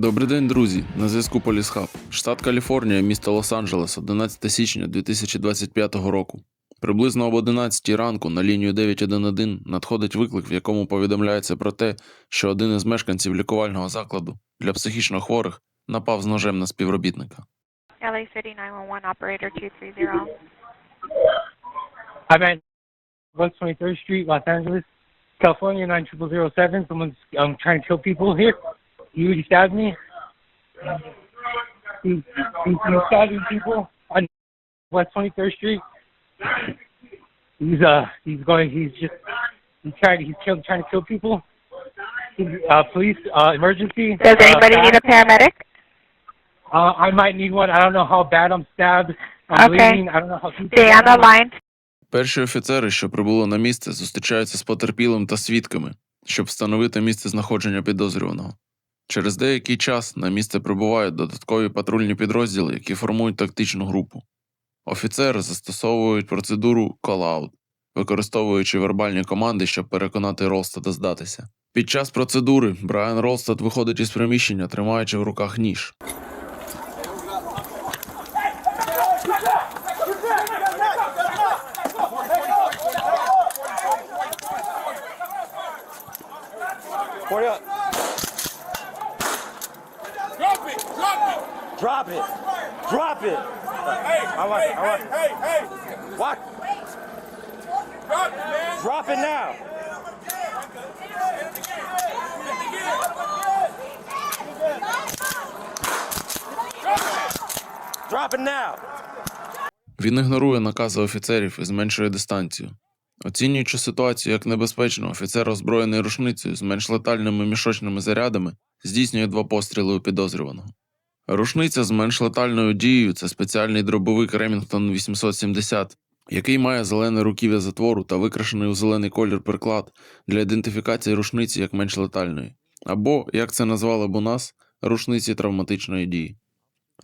Добрий день, друзі! На зв'язку Полісхаб. Штат Каліфорнія, місто Лос-Анджелес, 11 січня 2025 року. Приблизно об 11 ранку на лінію 911 надходить виклик, в якому повідомляється про те, що один із мешканців лікувального закладу для психічно хворих напав з ножем на співробітника. LA City 911 operator 230. I'm at 123rd Street, Los Angeles, California, 90007. Someone's um, trying to kill people here. Already stabbed me. He, he, he's stabbing people on West 23rd Street. He's uh he's going he's just he's trying he's kill, trying to kill people. He's, uh, police uh, emergency. Does anybody uh, need a paramedic? Uh, I might need one. I don't know how bad I'm stabbed. I'm Okay. bleeding. I don't know how. Stay on the line. Перші офіцери, що прибули на місце, зустрічаються з потерпілим та свідками, щоб встановити місце знаходження підозрюваного. Через деякий час на місце прибувають додаткові патрульні підрозділи, які формують тактичну групу. Офіцери застосовують процедуру call-out, використовуючи вербальні команди, щоб переконати Ролстада здатися. Під час процедури Брайан Ролстад виходить із приміщення, тримаючи в руках ніж. Up. Drop it! Drop it! It. It. Hey! I like hey, it, I like hey, hey, hey! What? Drop it, man! Drop it now. Drop it now. Він ігнорує накази офіцерів і зменшує дистанцію. Оцінюючи ситуацію як небезпечну, офіцер, озброєний рушницею з менш летальними мішочними зарядами, здійснює два постріли у підозрюваного. Рушниця з менш летальною дією це спеціальний дробовик Remington 870, який має зелене руків'я затвору та викрашений у зелений колір приклад для ідентифікації рушниці як менш летальної, або, як це назвали б у нас, рушниці травматичної дії.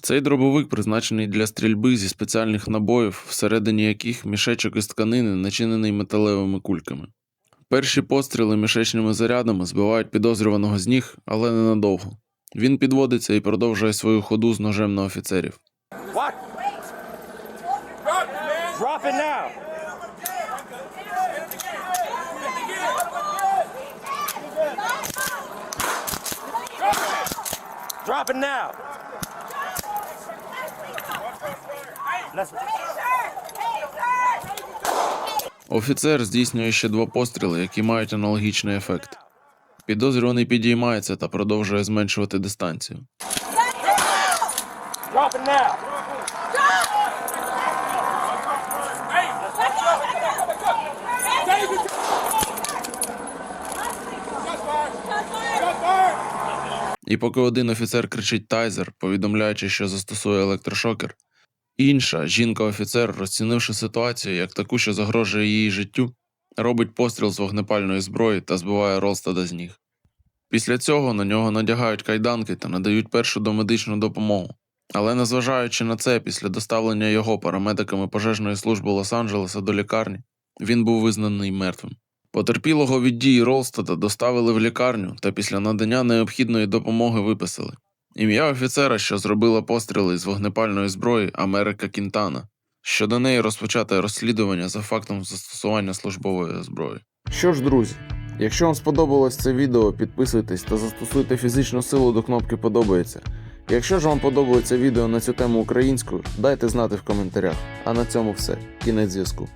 Цей дробовик призначений для стрільби зі спеціальних набоїв, всередині яких мішечок із тканини начинений металевими кульками. Перші постріли мішечними зарядами збивають підозрюваного з ніг, але ненадовго. Він підводиться і продовжує свою ходу з ножем на офіцерів. Drop it, now. Офіцер здійснює ще два постріли, які мають аналогічний ефект. Підозрюваний підіймається та продовжує зменшувати дистанцію. І поки один офіцер кричить тайзер, повідомляючи, що застосує електрошокер, інша жінка-офіцер, розцінивши ситуацію як таку, що загрожує її життю, робить постріл з вогнепальної зброї та збиває Ролстада з ніг. Після цього на нього надягають кайданки та надають першу домедичну допомогу. Але незважаючи на це, після доставлення його парамедиками пожежної служби Лос-Анджелеса до лікарні, він був визнаний мертвим. Потерпілого від дії Ролстада доставили в лікарню та після надання необхідної допомоги виписали. Ім'я офіцера, що зробила постріли з вогнепальної зброї Америка Кінтана. Щодо неї розпочати розслідування за фактом застосування службової зброї. Що ж, друзі, якщо вам сподобалось це відео, підписуйтесь та застосуйте фізичну силу до кнопки Подобається. Якщо ж вам подобається відео на цю тему українською, дайте знати в коментарях. А на цьому все. Кінець зв'язку.